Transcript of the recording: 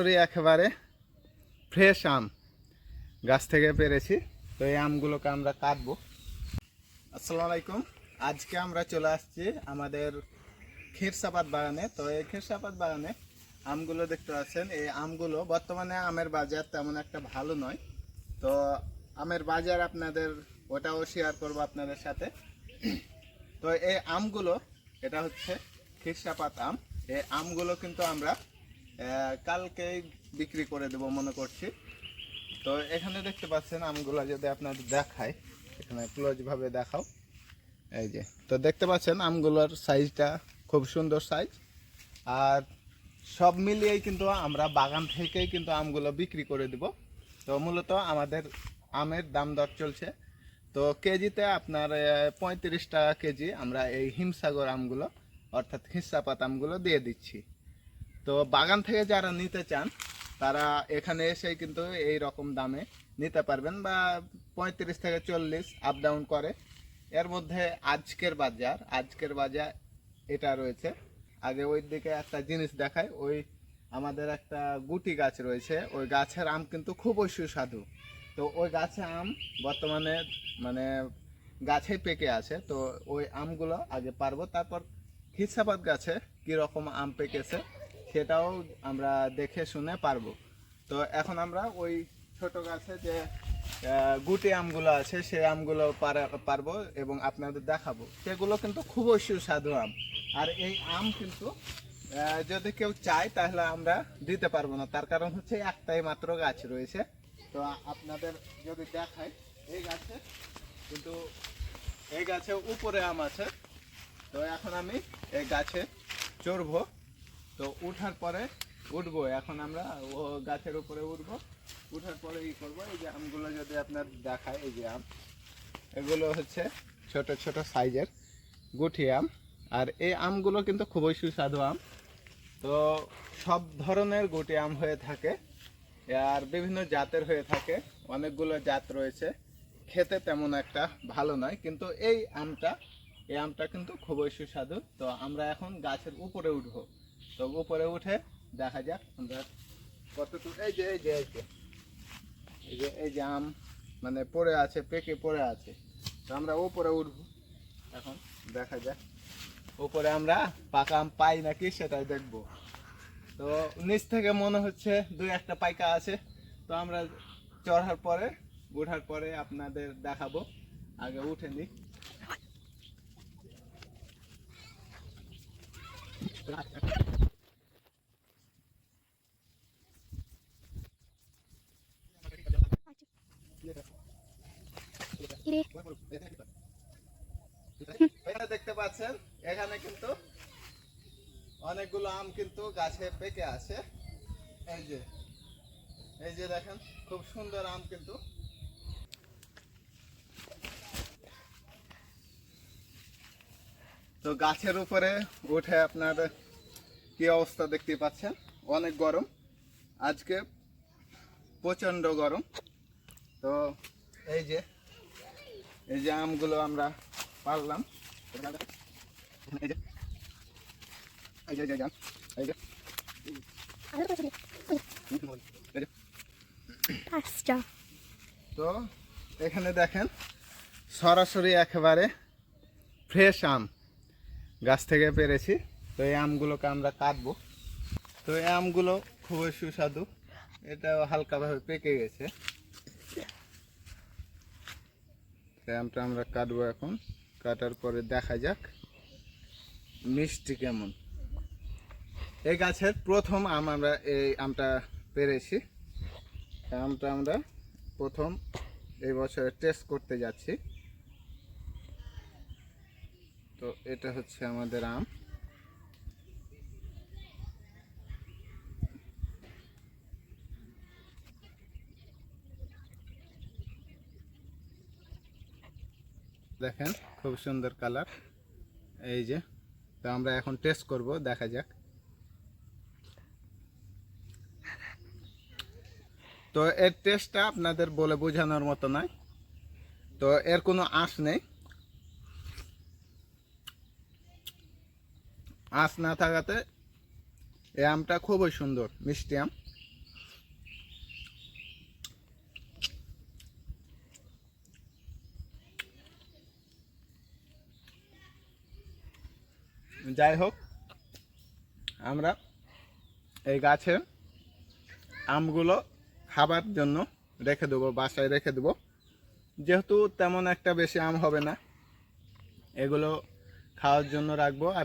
সরাসরি একেবারে ফ্রেশ আম গাছ থেকে পেরেছি। তো এই আমগুলোকে আমরা কাটবো। আসসালামু আলাইকুম। আজকে আমরা চলে আসছি আমাদের ক্ষীরসাপাত বাগানে। তো এই ক্ষীরসাপাত বাগানে আমগুলো দেখতে পাচ্ছেন, এই আমগুলো বর্তমানে আমের বাজার তেমন একটা ভালো নয়। তো আমের বাজার আপনাদের ওটাও শেয়ার করব আপনাদের সাথে। তো এই আমগুলো, এটা হচ্ছে খিরসাপাত আম। এই আমগুলো কিন্তু আমরা কালকেই বিক্রি করে দেব মনে করছি। তো এখানে দেখতে পাচ্ছেন আমগুলো যদি আপনাদের দেখায়, এখানে ক্লোজ ভাবে দেখাও। এই যে, তো দেখতে পাচ্ছেন আমগুলোর সাইজটা খুব সুন্দর সাইজ আর সব মিলিয়েই কিন্তু আমরা বাগান থেকেই কিন্তু আমগুলো বিক্রি করে দিব। তো মূলত আমাদের আমের দাম দর চলছে। তো কেজিতে আপনার পঁয়ত্রিশ টাকা কেজি আমরা এই হিমসাগর আমগুলো, অর্থাৎ হিসাপাত আমগুলো দিয়ে দিচ্ছি। তো বাগান থেকে যারা নিতে চান, তারা এখানে এসেই কিন্তু এই রকম দামে নিতে পারবেন বা পঁয়ত্রিশ থেকে চল্লিশ আপ ডাউন করে। এর মধ্যে আজকের বাজার আজকের বাজার এটা রয়েছে। আগে ওই দিকে একটা জিনিস দেখায় ওই আমাদের একটা গুটি গাছ রয়েছে, ওই গাছের আম কিন্তু খুবই সুস্বাদু। তো ওই গাছে আম বর্তমানে মানে গাছে পেকে আছে, তো ওই আমগুলো আগে পারব। তারপর খিসাপাত গাছে কি রকম আম পেকেছে সেটাও আমরা দেখে শুনে পারব। তো এখন আমরা ওই ছোট গাছে যে গুটি আমগুলো আছে, সেই আমগুলো পারা- পারব এবং আপনাদের দেখাবো। সেগুলো কিন্তু খুবই সুস্বাদু আম। আর এই আম কিন্তু যদি কেউ চায় তাহলে আমরা দিতে পারব না। তার কারণ হচ্ছে একটাই মাত্র গাছ রয়েছে। তো আপনাদের যদি দেখাই, এই গাছে কিন্তু, এই গাছে উপরে আম আছে। তো এখন আমি এই গাছে চড়বো। তো উঠার পরে উঠবো। এখন আমরা ও গাছের উপরে উঠবো। উঠার পরে ই করব, এই যে আমগুলো যদি আপনার দেখায়, এই যে আম, এগুলো হচ্ছে ছোট ছোট সাইজের গুঠি আম। আর এই আমগুলো কিন্তু খুবই সুস্বাদু আম। তো সব ধরনের গুটি আম হয়ে থাকে। আর বিভিন্ন জাতের হয়ে থাকে। অনেকগুলো জাত রয়েছে। খেতে তেমন একটা ভালো নয়, কিন্তু এই আমটা এই আমটা কিন্তু খুবই সুস্বাদু। তো আমরা এখন গাছের উপরে উঠবো। তো উপরে উঠে দেখা যাক আমরা কতটুকু এই যে এই যে এই যে। এই যে এই যে আম মানে পড়ে আছে, পেকে পড়ে আছে। তো আমরা উপরে উঠবো। এখন দেখা যাক। উপরে আমরা পাকা আম পাই নাকি সেটাই দেখব। তো নিচ থেকে মনে হচ্ছে দুই একটা পাইকা আছে। তো আমরা চড়ার পরে, উঠার পরে আপনাদের দেখাবো। আগে উঠে নি এখানে দেখতে পাচ্ছেন, এখানে কিন্তু অনেকগুলো আম কিন্তু গাছে পেকে আছে। এই যে এই যে দেখেন, খুব সুন্দর আম কিন্তু। তো গাছের উপরে উঠে আপনার কি অবস্থা দেখতে পাচ্ছেন? অনেক গরম। আজকে প্রচণ্ড গরম। তো এই যে এই যে আমগুলো আমরা পারলাম। এই যে এই যে, এই যে, তো এখানে দেখেন সরাসরি একেবারে ফ্রেশ আম গাছ থেকে পেরেছি। তো এই আমগুলোকে আমরা কাটবো। তো এই আমগুলো খুবই সুস্বাদু। এটাও হালকাভাবে পেকে গেছে। এই আমটা আমরা কাটবো এখন। কাটার পরে দেখা যাক মিষ্টি কেমন। এই গাছের প্রথম আম আমরা এই আমটা পেরেছি। আমটা আমরা প্রথম এই বছরে টেস্ট করতে যাচ্ছি। তো এটা হচ্ছে আমাদের আম। দেখেন, খুব সুন্দর কালার। এই যে, তো আমরা এখন টেস্ট করব, দেখা যাক। তো এর টেস্টটা আপনাদের বলে বোঝানোর মতো নয়। তো এর কোনো আঁশ নেই। আঁশ না থাকাতে এই আমটা খুবই সুন্দর, মিষ্টি আম। যাই হোক, আমরা এই গাছে আমগুলো খাবার জন্য রেখে দেবো, বাসায় রেখে দেবো। যেহেতু তেমন একটা বেশি আম হবে না, এগুলো খাওয়ার জন্য রাখব। আর